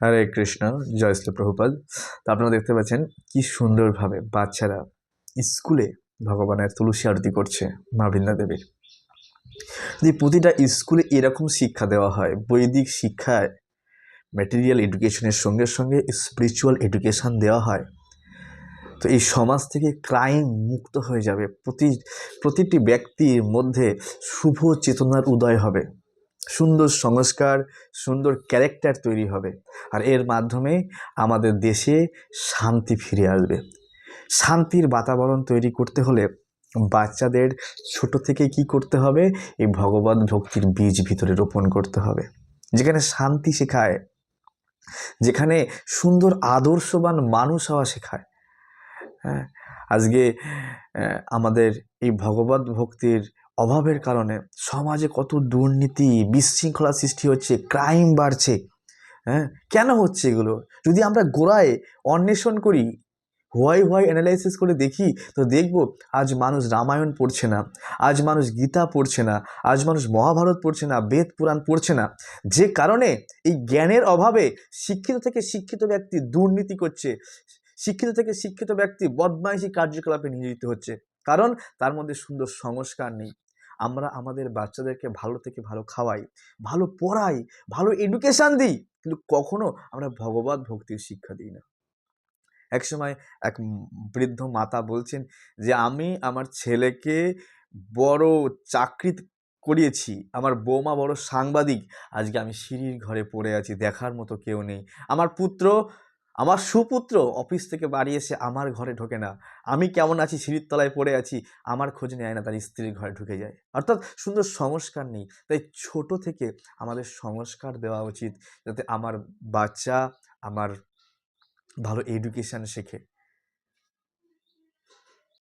হরে কৃষ্ণ, জয় শ্রী প্রভুপাদ। তো আপনারা দেখতে পাচ্ছেন কি সুন্দরভাবে বাচ্চারা স্কুলে ভগবানের তুলসী আরতি করছে মা বৃন্দা দেবীর। যদি প্রতিটা স্কুলে এরকম শিক্ষা দেওয়া হয়, বৈদিক শিক্ষায় ম্যাটেরিয়াল এডুকেশনের সঙ্গে সঙ্গে স্পিরিচুয়াল এডুকেশন দেওয়া হয়, তো এই সমাজ থেকে ক্রাইম মুক্ত হয়ে যাবে। প্রতি, প্রতিটি ব্যক্তির মধ্যে শুভ চেতনার উদয় হবে। সুন্দর সংস্কার, সুন্দর ক্যারেক্টার তৈরি হবে। আর এর মাধ্যমে আমাদের দেশে শান্তি ফিরে আসবে। শান্তির বাতাবরণ তৈরি করতে হলে বাচ্চাদের ছোট থেকে কি করতে হবে? এই ভগবান ভক্তির বীজ ভিতরে রোপণ করতে হবে। যেখানে শান্তি শেখায়, যেখানে সুন্দর আদর্শবান মানুষ হওয়া শেখায়। হ্যাঁ আজকে আমাদের এই ভগবত ভক্তির অভাবের কারণে সমাজে কত দুর্নীতি, বিশৃঙ্খলা সৃষ্টি হচ্ছে ক্রাইম বাড়ছে। হ্যাঁ? কেন হচ্ছে এগুলো? যদি আমরা গোড়ায় অন্বেষণ করি, হোয়াই হোয়াই অ্যানালাইসিস করে দেখি, তো দেখব আজ মানুষ রামায়ণ পড়ছে না, আজ মানুষ গীতা পড়ছে না, আজ মানুষ মহাভারত পড়ছে না, বেদ, পুরাণ পড়ছে না। যে কারণে এই জ্ঞানের অভাবে শিক্ষিত থেকে শিক্ষিত ব্যক্তি দুর্নীতি করছে, শিক্ষিত থেকে শিক্ষিত ব্যক্তি বদমাইশি কার্যকলাপে নিয়োজিত হচ্ছে। কারণ তার মধ্যে সুন্দর সংস্কার নেই। আমরা আমাদের বাচ্চাদেরকে ভালো থেকে ভালো খাওয়াই, ভালো পড়াই, ভালো এডুকেশান দিই, কিন্তু কখনো আমরা ভগবত ভক্তির শিক্ষা দিই না। এক সময় এক বৃদ্ধ মাতা বলছেন যে, আমি আমার ছেলেকে বড় চাকরি করিয়েছি, আমার বৌমা বড় সাংবাদিক, আজকে আমি সিঁড়ির ঘরে পড়ে আছি, দেখার মতো কেউ নেই। আমার পুত্র আমার সুপুত্র অফিস থেকে বাড়ি এসে আমার ঘরে ঢোকে না। আমি কেমন আছি, সিঁড়ির তলায় পড়ে আছি, আমার খোঁজ নেয় না, তার স্ত্রীর ঘরে ঢুকে যায়। অর্থাৎ সুন্দর সংস্কার নেই। তাই ছোট থেকে আমাদের সংস্কার দেওয়া উচিত যাতে আমার বাচ্চা, আমার ভালো এডুকেশান শেখে।